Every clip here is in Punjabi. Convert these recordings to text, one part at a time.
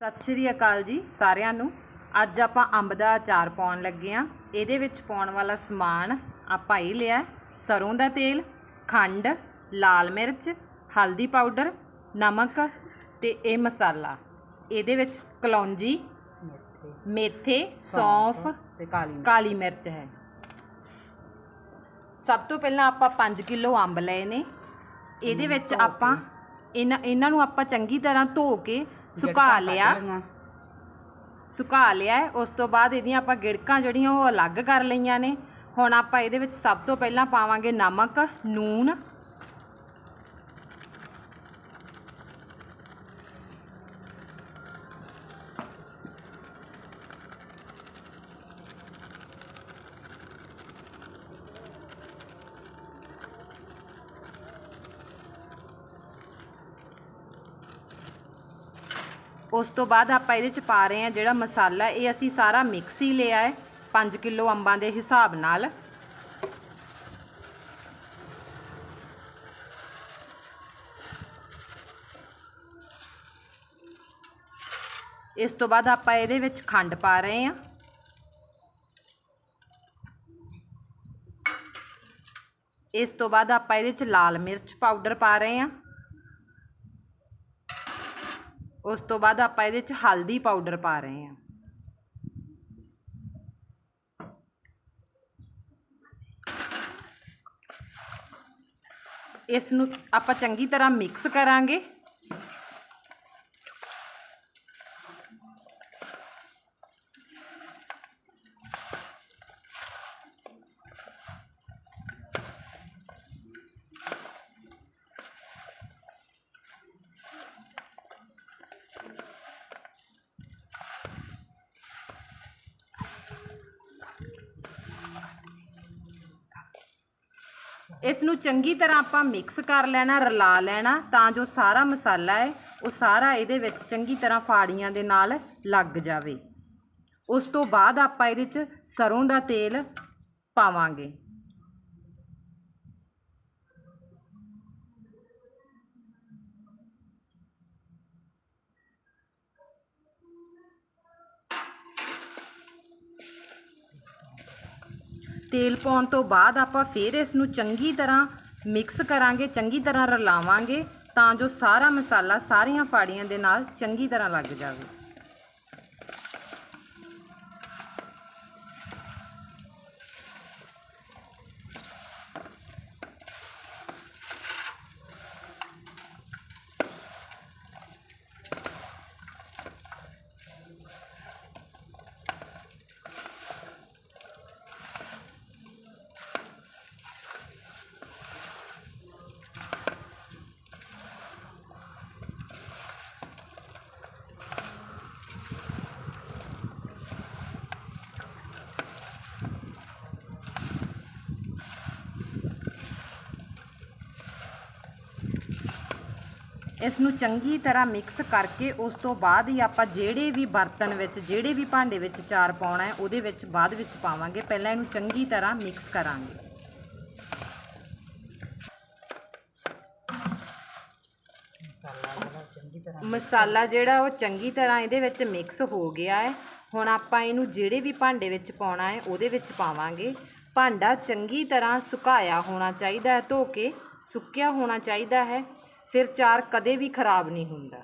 ਸਤਿ ਸ਼੍ਰੀ ਅਕਾਲ ਜੀ ਸਾਰਿਆਂ ਨੂੰ। ਅੱਜ ਆਪਾਂ ਅੰਬ ਦਾ ਅਚਾਰ ਪਾਉਣ ਲੱਗੇ ਆ ਇਹਦੇ ਵਿੱਚ ਪਾਉਣ ਵਾਲਾ ਸਮਾਨ ਆਪਾਂ ਇਹ ਲਿਆ ਸਰੋਂ ਦਾ ਤੇਲ ਖੰਡ ਲਾਲ ਮਿਰਚ ਹਲਦੀ ਪਾਊਡਰ ਨਮਕ ਤੇ ਇਹ ਮਸਾਲਾ। ਇਹਦੇ ਵਿੱਚ ਕਲੌਂਜੀ ਮੇਥੇ ਸੌਂਫ ਤੇ ਕਾਲੀ ਮਿਰਚ। ਕਾਲੀ ਮਿਰਚ ਹੈ। ਸਭ ਤੋਂ ਪਹਿਲਾਂ ਆਪਾਂ 5 ਕਿਲੋ ਅੰਬ ਲਏ ਨੇ। ਇਹਦੇ ਵਿੱਚ। ਆਪਾਂ ਇਹਨਾਂ ਇਹਨਾਂ ਨੂੰ ਆਪਾਂ ਚੰਗੀ ਤਰ੍ਹਾਂ ਧੋ ਕੇ ਸੁਕਾ ਲਿਆ। ਸੁਕਾ ਲਿਆ ਹੈ। ਉਸ ਤੋਂ ਬਾਅਦ ਇਹਦੀਆਂ ਆਪਾਂ ਗਿੜਕਾਂ ਜਿਹੜੀਆਂ ਉਹ ਅਲੱਗ ਕਰ ਲਈਆਂ ਨੇ ਹੁਣ ਆਪਾਂ ਇਹਦੇ ਵਿੱਚ ਸਭ ਤੋਂ ਪਹਿਲਾਂ ਪਾਵਾਂਗੇ ਨਮਕ ਨੂਨ ਉਸ ਤੋਂ ਬਾਅਦ ਆਪਾਂ ਇਹਦੇ ਚ ਪਾ ਰਹੇ ਹਾਂ ਜਿਹੜਾ ਮਸਾਲਾ, ਇਹ ਅਸੀਂ ਸਾਰਾ ਮਿਕਸ ਹੀ ਲਿਆ ਹੈ 5 ਕਿਲੋ ਅੰਬਾਂ ਦੇ ਹਿਸਾਬ ਨਾਲ। ਇਸ ਤੋਂ ਬਾਅਦ ਆਪਾਂ ਇਹਦੇ ਵਿੱਚ ਖੰਡ ਪਾ ਰਹੇ ਹਾਂ। ਇਸ ਤੋਂ ਬਾਅਦ ਆਪਾਂ ਇਹਦੇ ਚ ਲਾਲ ਮਿਰਚ ਪਾਊਡਰ ਪਾ ਰਹੇ ਹਾਂ। ਉਸ ਤੋਂ ਬਾਅਦ ਆਪਾਂ ਇਹਦੇ ਚ ਹਲਦੀ ਪਾਊਡਰ ਪਾ ਰਹੇ ਹਾਂ। ਇਸ ਨੂੰ ਆਪਾਂ ਚੰਗੀ ਤਰ੍ਹਾਂ ਮਿਕਸ ਕਰਾਂਗੇ। ਇਸ ਨੂੰ ਚੰਗੀ ਤਰ੍ਹਾਂ ਆਪਾਂ ਮਿਕਸ ਕਰ ਲੈਣਾ, ਰਲਾ ਲੈਣਾ ਤਾਂ ਜੋ ਸਾਰਾ ਮਸਾਲਾ ਹੈ, ਉਹ ਸਾਰਾ ਇਹਦੇ ਵਿੱਚ ਚੰਗੀ ਤਰ੍ਹਾਂ ਫਾੜੀਆਂ ਦੇ ਨਾਲ ਲੱਗ ਜਾਵੇ। ਉਸ ਤੋਂ ਬਾਅਦ ਆਪਾਂ ਇਹਦੇ 'ਚ ਸਰੋਂ ਦਾ ਤੇਲ ਪਾਵਾਂਗੇ। ਤੇਲ ਪਾਉਣ ਤੋਂ ਬਾਅਦ ਆਪਾਂ ਫਿਰ ਇਸ ਨੂੰ ਚੰਗੀ ਤਰ੍ਹਾਂ ਮਿਕਸ ਕਰਾਂਗੇ, ਚੰਗੀ ਤਰ੍ਹਾਂ ਰਲਾਵਾਂਗੇ ਤਾਂ ਜੋ ਸਾਰਾ ਮਸਾਲਾ ਸਾਰੀਆਂ ਫਾੜੀਆਂ ਦੇ ਨਾਲ ਚੰਗੀ ਤਰ੍ਹਾਂ ਲੱਗ ਜਾਵੇ। ਇਸ ਨੂੰ ਚੰਗੀ ਤਰ੍ਹਾਂ ਮਿਕਸ ਕਰਕੇ ਉਸ ਤੋਂ ਬਾਅਦ ਹੀ ਆਪਾਂ ਜਿਹੜੇ ਵੀ ਬਰਤਨ ਵਿੱਚ ਜਿਹੜੇ ਵੀ ਭਾਂਡੇ ਵਿੱਚ ਚਾਰ ਪਾਉਣਾ ਹੈ ਉਹਦੇ ਵਿੱਚ ਬਾਅਦ ਵਿੱਚ ਪਾਵਾਂਗੇ। ਪਹਿਲਾਂ ਇਹਨੂੰ ਚੰਗੀ ਤਰ੍ਹਾਂ ਮਿਕਸ ਕਰਾਂਗੇ। ਮਸਾਲਾ ਜਿਹੜਾ ਉਹ ਚੰਗੀ ਤਰ੍ਹਾਂ ਇਹਦੇ ਵਿੱਚ ਮਿਕਸ ਹੋ ਗਿਆ ਹੈ। ਹੁਣ ਆਪਾਂ ਇਹਨੂੰ ਜਿਹੜੇ ਵੀ ਭਾਂਡੇ ਵਿੱਚ ਪਾਉਣਾ ਹੈ ਉਹਦੇ ਵਿੱਚ ਪਾਵਾਂਗੇ। ਭਾਂਡਾ ਚੰਗੀ ਤਰ੍ਹਾਂ ਸੁਕਾਇਆ ਹੋਣਾ ਚਾਹੀਦਾ ਹੈ ਧੋ ਕੇ ਸੁੱਕਿਆ ਹੋਣਾ ਚਾਹੀਦਾ ਹੈ। ਫਿਰ ਚਾਰ ਕਦੇ ਵੀ ਖਰਾਬ ਨਹੀਂ ਹੁੰਦਾ।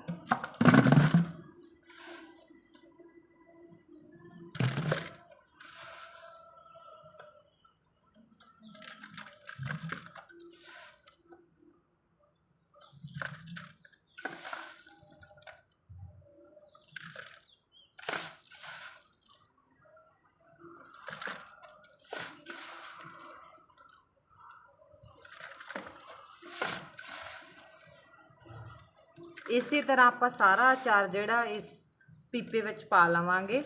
ਇਸੇ ਤਰ੍ਹਾਂ ਆਪਾਂ ਸਾਰਾ ਅਚਾਰ ਜਿਹੜਾ ਇਸ ਪੀਪੇ ਵਿੱਚ ਪਾ ਲਵਾਂਗੇ।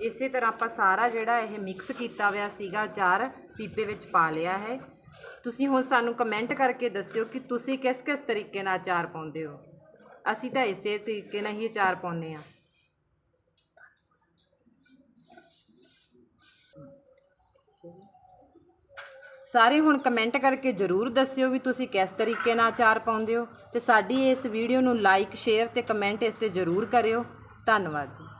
ਇਸੇ ਤਰ੍ਹਾਂ ਆਪਾਂ ਸਾਰਾ ਜਿਹੜਾ ਇਹ ਮਿਕਸ ਕੀਤਾ ਹੋਇਆ ਸੀਗਾ, ਅਚਾਰ ਪੀਪੇ ਵਿੱਚ ਪਾ ਲਿਆ ਹੈ। ਤੁਸੀਂ ਹੁਣ ਸਾਨੂੰ ਕਮੈਂਟ ਕਰਕੇ ਦੱਸਿਓ ਕਿ ਤੁਸੀਂ ਕਿਸ ਕਿਸ ਤਰੀਕੇ ਨਾਲ ਅਚਾਰ ਪਾਉਂਦੇ ਹੋ? ਅਸੀਂ ਤਾਂ ਇਸੇ ਤਰੀਕੇ ਨਾਲ ਹੀ ਅਚਾਰ ਪਾਉਂਦੇ ਆ ਸਾਰੇ ਹੁਣ ਕਮੈਂਟ ਕਰਕੇ ਜਰੂਰ ਦੱਸਿਓ ਵੀ ਤੁਸੀਂ ਕਿਸ ਤਰੀਕੇ ਨਾਲ ਅਚਾਰ ਪਾਉਂਦੇ ਹੋ ਤੇ ਸਾਡੀ ਇਸ ਵੀਡੀਓ ਨੂੰ ਲਾਈਕ ਸ਼ੇਅਰ ਤੇ ਕਮੈਂਟ ਇਸ ਤੇ ਜਰੂਰ ਕਰਿਓ। ਧੰਨਵਾਦ ਜੀ।